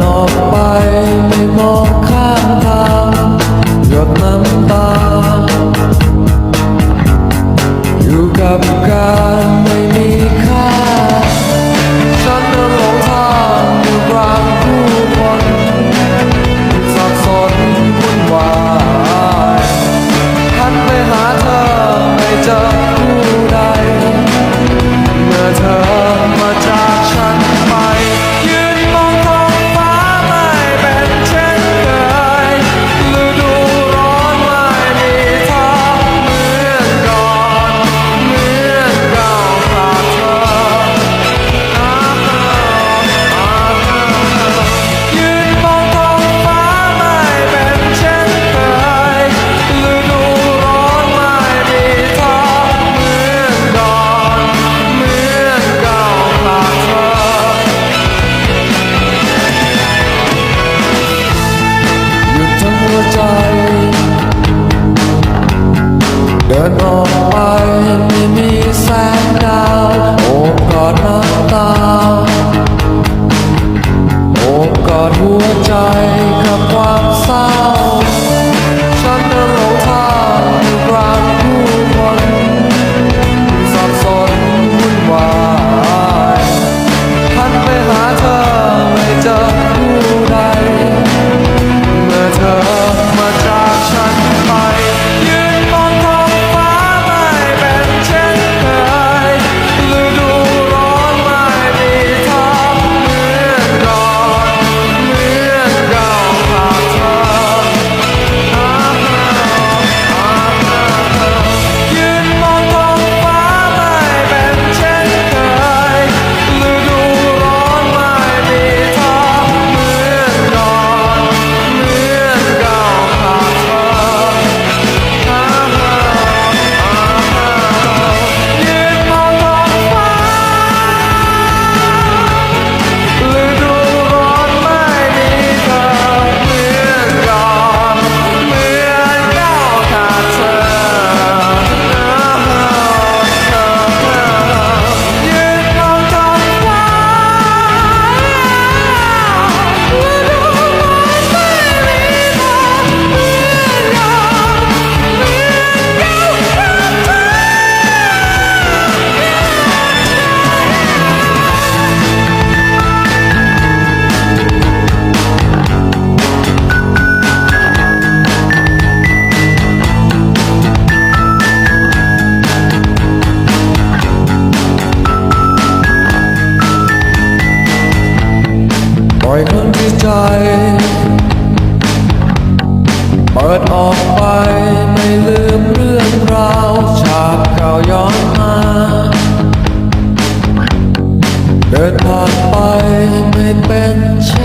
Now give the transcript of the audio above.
นออกไปไม่มองข้างทางหยดน้ำตา อยู่กับการไม่ นออกไปไม่มีแสงดาวโอบกอดน้ำตาโอบกอดหัวใจ ล่อยมันที่ใจ เปิดออกไปไม่ลืมเรื่องราวฉากเก่าย้อนมา เดินผ่านไปไม่เป็นช